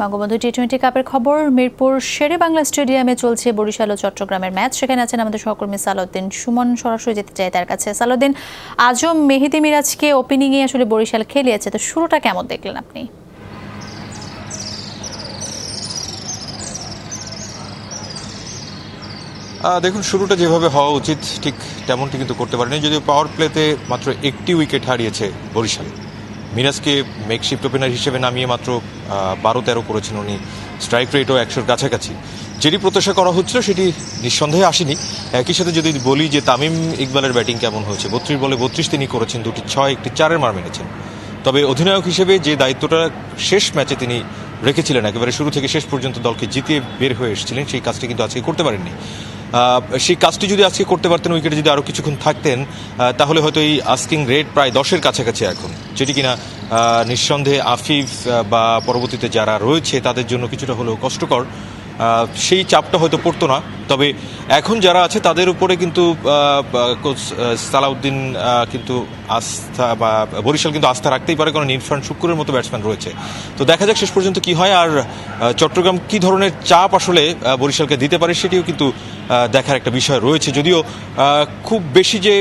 Bangabandhu T twenty কাপের খবর, মিরপুর শেরে বাংলা স্টেডিয়ামে চলছে বরিশাল ও চট্টগ্রামের ম্যাচ। সেখানে আছেন আমাদের সহকর্মী সালাউদ্দিন। সুমন সরাসরি যেতে চাই তার কাছে। সালাউদ্দিন আজম মেহেদি মিরাজকে ওপেনিংয়ে আসলে বরিশাল খেলিয়েছে। তো শুরুটা কেমন দেখলেন আপনি? দেখুন, শুরুটা যেভাবে হওয়া উচিত, ঠিক তেমনটি কিন্তু করতে পারেনি। যদিও পাওয়ার প্লেতে মাত্র একটি উইকেট হারিয়েছে বরিশাল। মিরাজকে মেকশিফট ওপেনার হিসেবে নামিয়ে মাত্র বারো তেরো করেছেন উনি। স্ট্রাইক রেটও একশোর কাছাকাছি। যেটি প্রত্যাশা করা হচ্ছিল, সেটি নিঃসন্দেহে আসেনি। একই সাথে যদি বলি যে তামিম ইকবালের ব্যাটিং কেমন হয়েছে, বত্রিশ বলে বত্রিশ তিনি করেছেন, দুটি ছয়, একটি চারের মার মেরেছেন। তবে অধিনায়ক হিসেবে যে দায়িত্বটা শেষ ম্যাচে তিনি রেখেছিলেন, একেবারে শুরু থেকে শেষ পর্যন্ত দলকে জিতিয়ে বের হয়ে এসেছিলেন, সেই কাজটি কিন্তু আজকে করতে পারেননি। সেই কাজটি যদি আজকে করতে পারতেন উইকেটে যদি আরও কিছুক্ষণ থাকতেন তাহলে হয়তো এই আস্কিং রেট প্রায় দশের কাছাকাছি এখন। যেটি কিনা নিঃসন্দেহে আফিফ বা পরবর্তীতে যারা রয়েছে, তাদের জন্য কিছুটা হলেও কষ্টকর। সেই চাপটা হয়তো পড়তো না। তবে এখন যারা আছে, তাদের উপরে কিন্তু কোচ সালাউদ্দিন কিন্তু আস্থা বা বরিশাল কিন্তু আস্থা রাখতেই পারে, কারণ ইরফান শুক্কুরের মতো ব্যাটসম্যান রয়েছে। তো দেখা যাক শেষ পর্যন্ত কি হয়, আর চট্টগ্রাম কি ধরনের চাপ আসলে বরিশালকে দিতে পারে সেটিও কিন্তু দেখার একটা বিষয় রয়েছে। যদিও খুব বেশি যে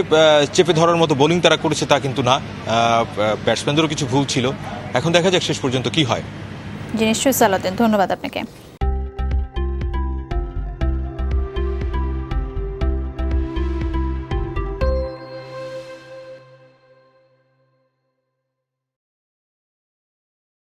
চেপে ধরার মতো বোলিং তারা করেছে তা কিন্তু না। ব্যাটসম্যানদেরও কিছু ভুল ছিল। এখন দেখা যাক শেষ পর্যন্ত কি হয়। জি, নিশ্চয়ই ধন্যবাদ আপনাকে।